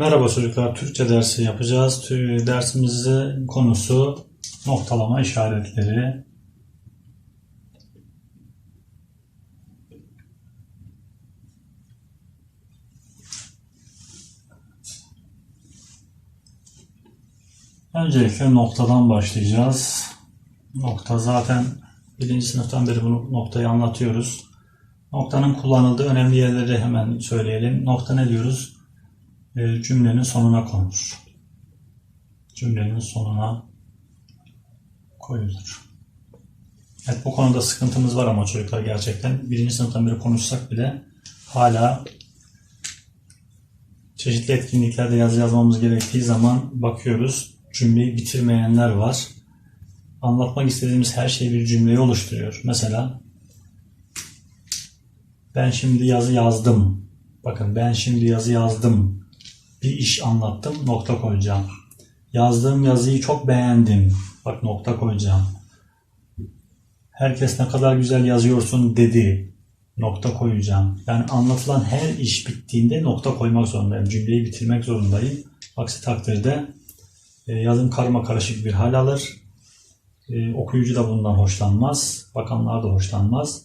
Merhaba çocuklar, Türkçe dersi yapacağız. Dersimizin konusu noktalama işaretleri. Öncelikle noktadan başlayacağız. Nokta zaten birinci sınıftan beri bu noktayı anlatıyoruz. Noktanın kullanıldığı önemli yerleri hemen söyleyelim. Nokta ne diyoruz? E, cümlenin sonuna konur. Cümlenin sonuna koyulur. Evet bu konuda sıkıntımız var ama çocuklar gerçekten. Birinci sınıftan beri konuşsak bile hala çeşitli etkinliklerde yazı yazmamız gerektiği zaman bakıyoruz cümleyi bitirmeyenler var. Anlatmak istediğimiz her şey bir cümleyi oluşturuyor. Mesela ben şimdi yazı yazdım. Bakın ben şimdi yazı yazdım bir iş anlattım nokta koyacağım. Yazdığım yazıyı çok beğendim. Bak nokta koyacağım. Herkes ne kadar güzel yazıyorsun dedi. Nokta koyacağım. Yani anlatılan her iş bittiğinde nokta koymak zorundayım. Cümleyi bitirmek zorundayım. Aksi takdirde e, yazım karma karışık bir hal alır. E, okuyucu da bundan hoşlanmaz. Bakanlar da hoşlanmaz.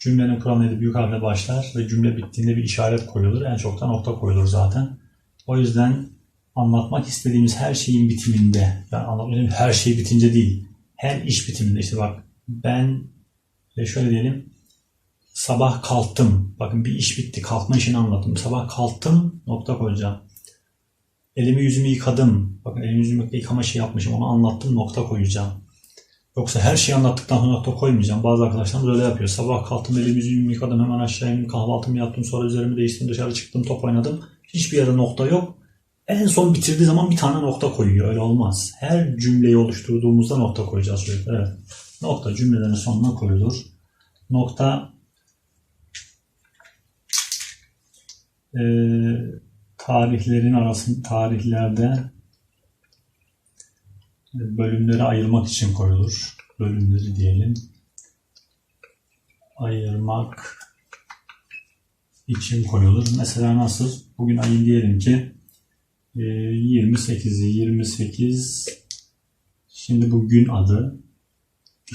Cümlenin kuralı büyük harfle başlar ve cümle bittiğinde bir işaret koyulur. En çok da nokta koyulur zaten. O yüzden anlatmak istediğimiz her şeyin bitiminde, yani anlatmak her şey bitince değil, her iş bitiminde işte bak ben şöyle diyelim sabah kalktım. Bakın bir iş bitti. Kalkma işini anlattım. Sabah kalktım nokta koyacağım. Elimi yüzümü yıkadım. Bakın elimi yüzümü yıkama şey yapmışım. Onu anlattım nokta koyacağım. Yoksa her şeyi anlattıktan sonra nokta koymayacağım. Bazı arkadaşlarımız öyle yapıyor. Sabah kalktım elimi yüzümü yıkadım. Hemen aşağı indim. Kahvaltımı yaptım. Sonra üzerimi değiştirdim. Dışarı çıktım. Top oynadım. Hiçbir yere nokta yok. En son bitirdiği zaman bir tane nokta koyuyor. Öyle olmaz. Her cümleyi oluşturduğumuzda nokta koyacağız çocuklar. Evet. Nokta cümlelerin sonuna koyulur. Nokta e, tarihlerin arasında tarihlerde bölümleri ayırmak için koyulur. Bölümleri diyelim. Ayırmak için koyulur. Mesela nasıl? Bugün ayın diyelim ki e, 28'i 28 şimdi bu gün adı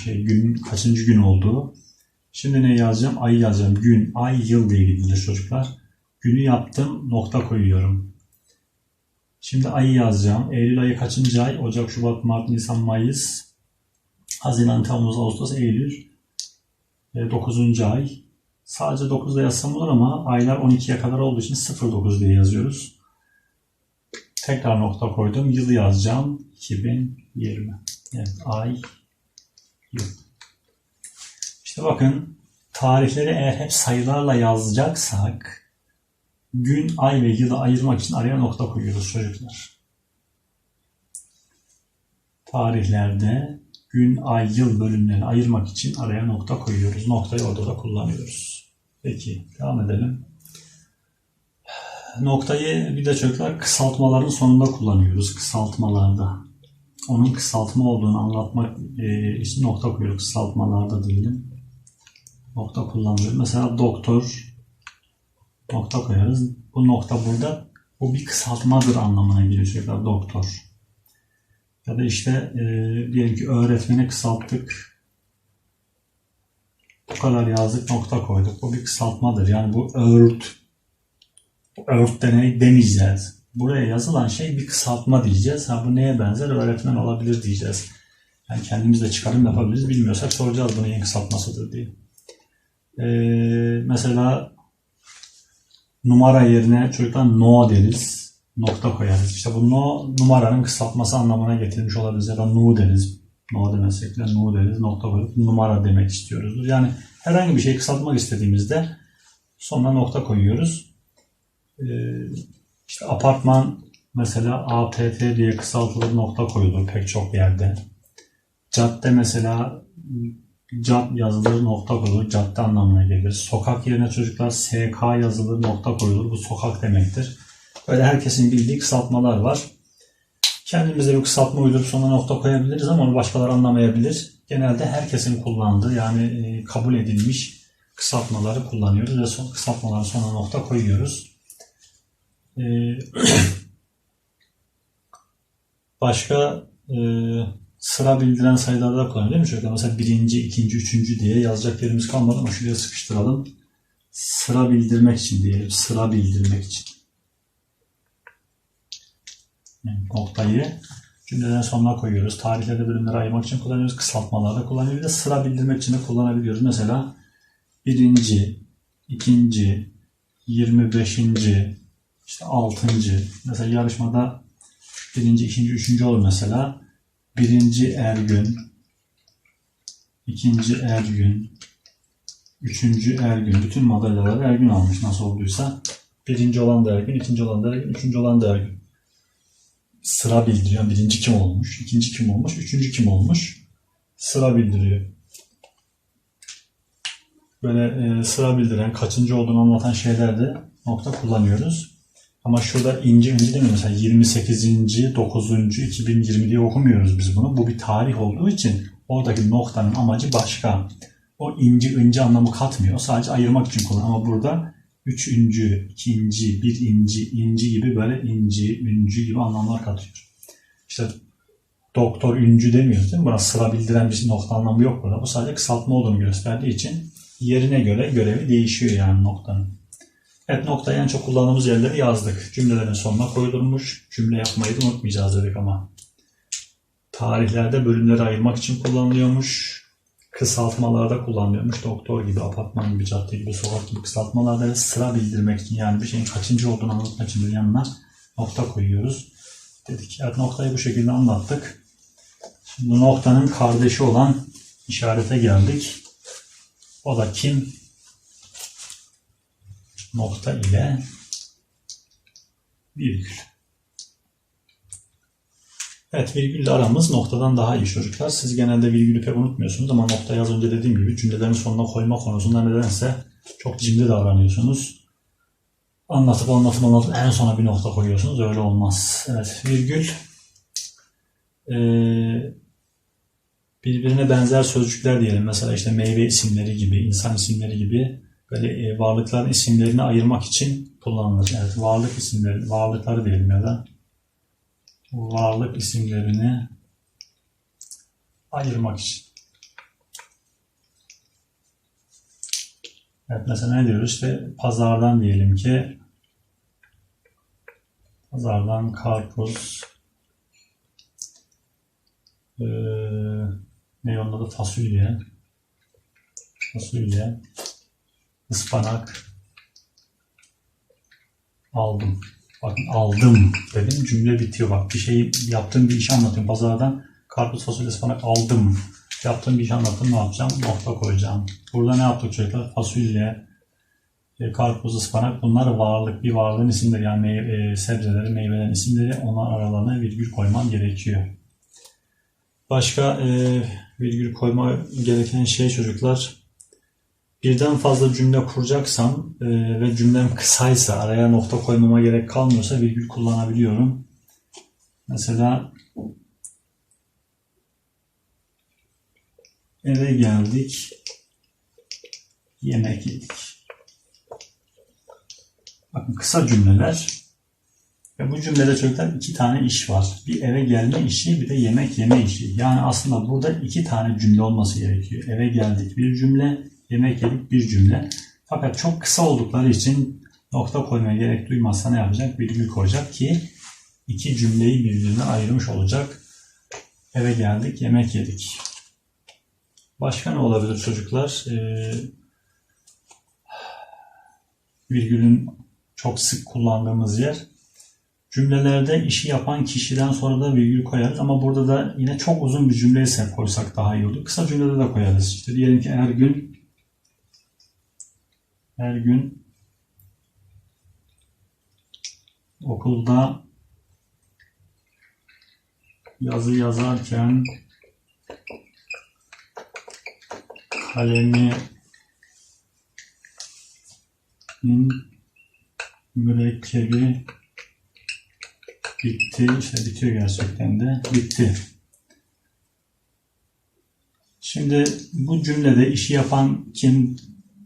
şey gün kaçıncı gün oldu? Şimdi ne yazacağım? Ayı yazacağım. Gün, ay, yıl diye gidilir çocuklar. Günü yaptım, nokta koyuyorum. Şimdi ayı yazacağım. Eylül ayı kaçıncı ay? Ocak, Şubat, Mart, Nisan, Mayıs, Haziran, Temmuz, Ağustos, Eylül. 9. ay. Sadece 9'da yazsam olur ama aylar 12'ye kadar olduğu için 09 diye yazıyoruz. Tekrar nokta koydum. Yılı yazacağım. 2020. Evet, ay, yıl. İşte bakın tarihleri eğer hep sayılarla yazacaksak gün, ay ve yılı ayırmak için araya nokta koyuyoruz çocuklar. Tarihlerde gün, ay, yıl bölümlerini ayırmak için araya nokta koyuyoruz. Noktayı orada da kullanıyoruz. Peki devam edelim. Noktayı bir de çocuklar kısaltmaların sonunda kullanıyoruz. Kısaltmalarda. Onun kısaltma olduğunu anlatmak e, için nokta koyuyoruz. Kısaltmalarda diyelim. Nokta kullanıyoruz. Mesela doktor nokta koyarız. Bu nokta burada bu bir kısaltmadır anlamına geliyor çocuklar. Doktor. Ya da işte e, diyelim ki öğretmeni kısalttık. Bu kadar yazdık nokta koyduk. Bu bir kısaltmadır. Yani bu. Bu öğüt deney demeyeceğiz. Buraya yazılan şey bir kısaltma diyeceğiz. Ha bu neye benzer? Öğretmen olabilir diyeceğiz. Yani kendimiz de çıkarım yapabiliriz. Bilmiyorsak soracağız bunu neyin kısaltmasıdır diye. Ee, mesela numara yerine çocuklar no deriz. Nokta koyarız. İşte bu no numaranın kısaltması anlamına getirmiş olabiliriz. Ya da nu deriz. No demesek de nu deriz. Nokta koyup numara demek istiyoruz. Yani herhangi bir şey kısaltmak istediğimizde sonuna nokta koyuyoruz. Ee, işte apartman mesela APT diye kısaltılır nokta koyulur pek çok yerde. Cadde mesela cad yazılır nokta koyulur. Cadde anlamına gelir. Sokak yerine çocuklar SK yazılır nokta koyulur. Bu sokak demektir. Böyle herkesin bildiği kısaltmalar var. Kendimize bir kısaltma uydurup sonra nokta koyabiliriz ama onu başkaları anlamayabilir. Genelde herkesin kullandığı yani e, kabul edilmiş kısaltmaları kullanıyoruz ve son, kısaltmaların sonuna nokta koyuyoruz. Ee, Başka e, sıra bildiren sayılarda da kullanıyor değil mi çocuklar? Mesela birinci, ikinci, üçüncü diye yazacak yerimiz kalmadı ama şuraya sıkıştıralım. Sıra bildirmek için diyelim. Sıra bildirmek için. Noktayı cümlelerin sonuna koyuyoruz. Tarihlerde bölümleri ayırmak için kullanıyoruz. Kısaltmalarda kullanıyoruz. Bir de sıra bildirmek için de kullanabiliyoruz. Mesela birinci, ikinci, 25. işte 6. Mesela yarışmada birinci, ikinci, üçüncü olur mesela. Birinci Ergün, ikinci Ergün, üçüncü Ergün. Bütün madalyaları Ergün almış nasıl olduysa. Birinci olan da Ergün, ikinci olan da Ergün, üçüncü olan da Ergün. Sıra bildiriyor. Birinci kim olmuş, ikinci kim olmuş, üçüncü kim olmuş. Sıra bildiriyor. Böyle e, sıra bildiren, kaçıncı olduğunu anlatan şeylerde nokta kullanıyoruz. Ama şurada ince ince mi? Mesela 28. 9. 2020 diye okumuyoruz biz bunu. Bu bir tarih olduğu için oradaki noktanın amacı başka. O inci ince anlamı katmıyor. Sadece ayırmak için kullanıyor. Ama burada üçüncü, ikinci, bir inci, inci gibi böyle inci, üncü gibi anlamlar katıyor. İşte doktor üncü demiyoruz değil mi? Buna sıra bildiren bir nokta anlamı yok burada. Bu sadece kısaltma olduğunu gösterdiği için yerine göre görevi değişiyor yani noktanın. Evet noktayı en çok kullandığımız yerleri yazdık. Cümlelerin sonuna koyulmuş. Cümle yapmayı da unutmayacağız dedik ama. Tarihlerde bölümleri ayırmak için kullanılıyormuş. Kısaltmalarda kullanılıyormuş. Doktor gibi, apartman gibi, cadde gibi, sokak gibi kısaltmalarda sıra bildirmek için yani bir şeyin kaçıncı olduğunu anlatmak için bir yanına nokta koyuyoruz. Dedik evet noktayı bu şekilde anlattık. Şimdi noktanın kardeşi olan işarete geldik. O da kim? Nokta ile virgül. Evet virgülle aramız noktadan daha iyi çocuklar. Siz genelde virgülü pek unutmuyorsunuz ama nokta az önce dediğim gibi cümlelerin sonuna koyma konusunda nedense çok cimri davranıyorsunuz. Anlatıp anlatıp anlatıp en sona bir nokta koyuyorsunuz. Öyle olmaz. Evet virgül ee, birbirine benzer sözcükler diyelim. Mesela işte meyve isimleri gibi, insan isimleri gibi böyle e, varlıkların isimlerini ayırmak için kullanılır. Evet, varlık isimleri, varlıkları diyelim ya da varlık isimlerini ayırmak için. Evet mesela ne diyoruz? İşte pazardan diyelim ki pazardan karpuz ee, ne onun adı fasulye fasulye ıspanak aldım. Bakın aldım dedim cümle bitiyor. Bak bir şey yaptığım bir işi anlatıyorum. Pazardan karpuz fasulye ıspanak aldım. Yaptığım bir iş anlattım ne yapacağım? Nokta koyacağım. Burada ne yaptık çocuklar? Fasulye, e, karpuz, ıspanak bunlar varlık. Bir varlığın isimleri yani meyve, e, sebzelerin, meyvelerin isimleri. Onlar aralarına virgül koymam gerekiyor. Başka e, virgül koyma gereken şey çocuklar birden fazla cümle kuracaksam e, ve cümlem kısaysa araya nokta koymama gerek kalmıyorsa virgül kullanabiliyorum. Mesela eve geldik yemek yedik. Bakın kısa cümleler ve bu cümlede çocuklar iki tane iş var. Bir eve gelme işi bir de yemek yeme işi. Yani aslında burada iki tane cümle olması gerekiyor. Eve geldik bir cümle, yemek yedik bir cümle. Fakat çok kısa oldukları için nokta koymaya gerek duymazsa ne yapacak? Virgül koyacak ki iki cümleyi birbirine ayırmış olacak. Eve geldik, yemek yedik. Başka ne olabilir çocuklar? Ee, virgülün çok sık kullandığımız yer. Cümlelerde işi yapan kişiden sonra da virgül koyarız ama burada da yine çok uzun bir cümle ise koysak daha iyi olur. Kısa cümlede de koyarız. İşte diyelim ki Ergün Ergün okulda yazı yazarken kalemi mürekkebi bitti. İşte bitiyor gerçekten de. Bitti. Şimdi bu cümlede işi yapan kim?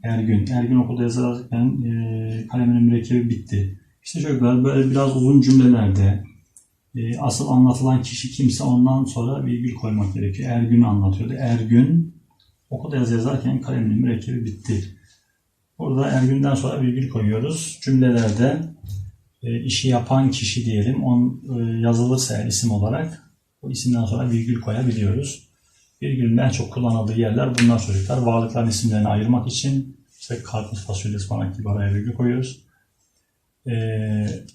Ergün. Ergün okulda yazarken e, kaleminin mürekkebi bitti. İşte çocuklar böyle biraz uzun cümlelerde e, asıl anlatılan kişi kimse ondan sonra virgül koymak gerekiyor. Ergün anlatıyordu. Ergün okulda yazı yazarken kalemin mürekkebi bitti. Burada Ergün'den sonra virgül koyuyoruz. Cümlelerde e, işi yapan kişi diyelim. On, e, yazılırsa isim olarak o isimden sonra virgül koyabiliyoruz. Virgülün en çok kullanıldığı yerler bunlar çocuklar. Varlıkların isimlerini ayırmak için işte karpuz, fasulye, ıspanak gibi araya virgül koyuyoruz. Ee,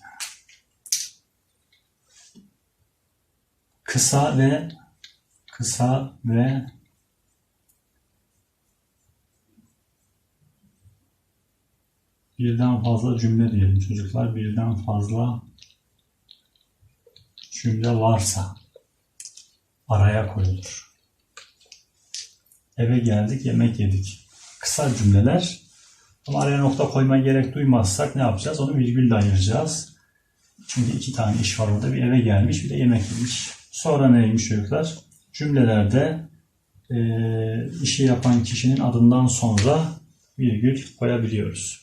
kısa ve kısa ve birden fazla cümle diyelim çocuklar. Birden fazla cümle varsa araya koyulur. Eve geldik, yemek yedik. Kısa cümleler ama araya nokta koyma gerek duymazsak ne yapacağız? Onu virgülle ayıracağız. Çünkü iki tane iş var orada. Bir eve gelmiş, bir de yemek yemiş. Sonra neymiş çocuklar? Cümlelerde eee, işi yapan kişinin adından sonra virgül koyabiliyoruz.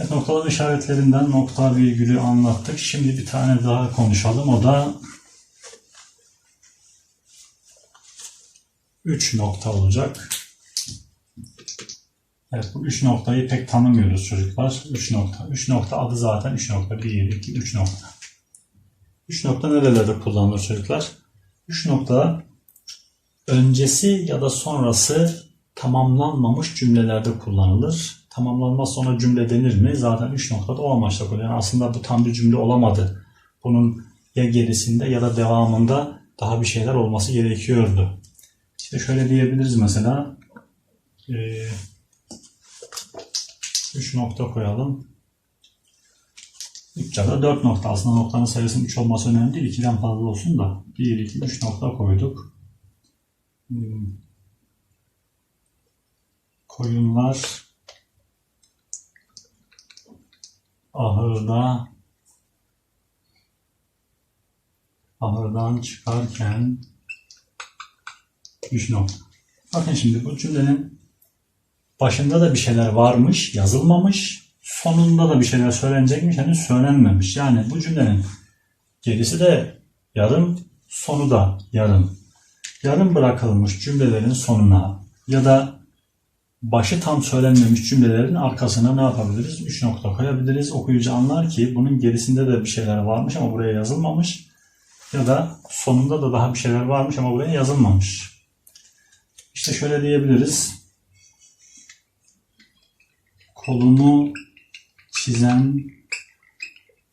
Evet, noktalama işaretlerinden nokta virgülü anlattık. Şimdi bir tane daha konuşalım. O da 3 nokta olacak. Evet bu 3 noktayı pek tanımıyoruz çocuklar. 3 nokta. 3 nokta adı zaten 3 nokta. 1, 2, 3 nokta. 3 nokta nerelerde kullanılır çocuklar? 3 nokta öncesi ya da sonrası tamamlanmamış cümlelerde kullanılır. Tamamlanmaz sonra cümle denir mi? Zaten 3 noktada o amaçla kullanılır. Yani aslında bu tam bir cümle olamadı. Bunun ya gerisinde ya da devamında daha bir şeyler olması gerekiyordu. İşte şöyle diyebiliriz mesela. Ee, 3 nokta koyalım. 3 ya da 4 nokta. Aslında noktanın sayısının 3 olması önemli değil. 2'den fazla olsun da. 1, 2, 3 nokta koyduk. Hmm. Koyunlar ahırda ahırdan çıkarken 3 nokta. Bakın şimdi bu cümlenin başında da bir şeyler varmış, yazılmamış. Sonunda da bir şeyler söylenecekmiş, henüz söylenmemiş. Yani bu cümlenin gerisi de yarım, sonu da yarım. Yarım bırakılmış cümlelerin sonuna ya da başı tam söylenmemiş cümlelerin arkasına ne yapabiliriz? 3 nokta koyabiliriz. Okuyucu anlar ki bunun gerisinde de bir şeyler varmış ama buraya yazılmamış. Ya da sonunda da daha bir şeyler varmış ama buraya yazılmamış. İşte şöyle diyebiliriz. Kolumu çizen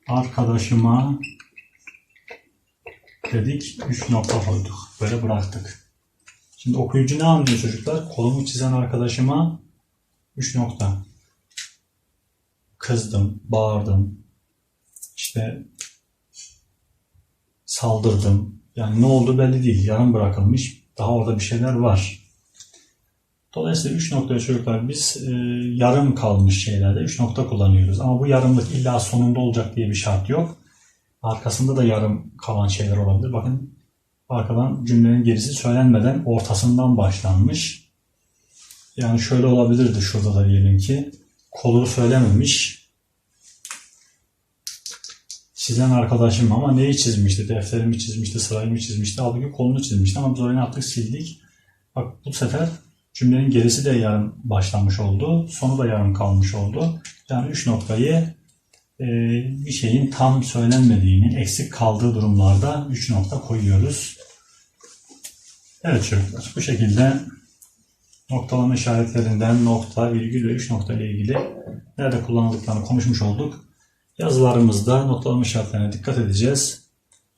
arkadaşıma dedik 3 nokta koyduk. Böyle bıraktık. Şimdi okuyucu ne anlıyor çocuklar? Kolumu çizen arkadaşıma 3 nokta. Kızdım, bağırdım, işte saldırdım. Yani ne oldu belli değil. Yarım bırakılmış. Daha orada bir şeyler var. Dolayısıyla 3 noktaya çocuklar biz e, yarım kalmış şeylerde 3 nokta kullanıyoruz. Ama bu yarımlık illa sonunda olacak diye bir şart yok. Arkasında da yarım kalan şeyler olabilir. Bakın arkadan cümlenin gerisi söylenmeden ortasından başlanmış. Yani şöyle olabilirdi şurada da diyelim ki kolu söylememiş. Çizen arkadaşım ama neyi çizmişti? Defterimi çizmişti, sırayımı çizmişti. Halbuki kolunu çizmişti ama biz orayı ne yaptık? Sildik. Bak bu sefer cümlenin gerisi de yarım başlamış oldu. Sonu da yarım kalmış oldu. Yani üç noktayı e, bir şeyin tam söylenmediğini, eksik kaldığı durumlarda üç nokta koyuyoruz. Evet çocuklar bu şekilde noktalama işaretlerinden nokta, virgül ve üç nokta ile ilgili nerede kullanıldıklarını konuşmuş olduk. Yazılarımızda noktalama işaretlerine dikkat edeceğiz.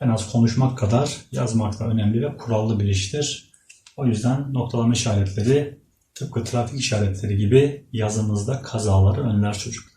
En az konuşmak kadar yazmak da önemli ve kurallı bir iştir. O yüzden noktalama işaretleri tıpkı trafik işaretleri gibi yazımızda kazaları önler çocuklar.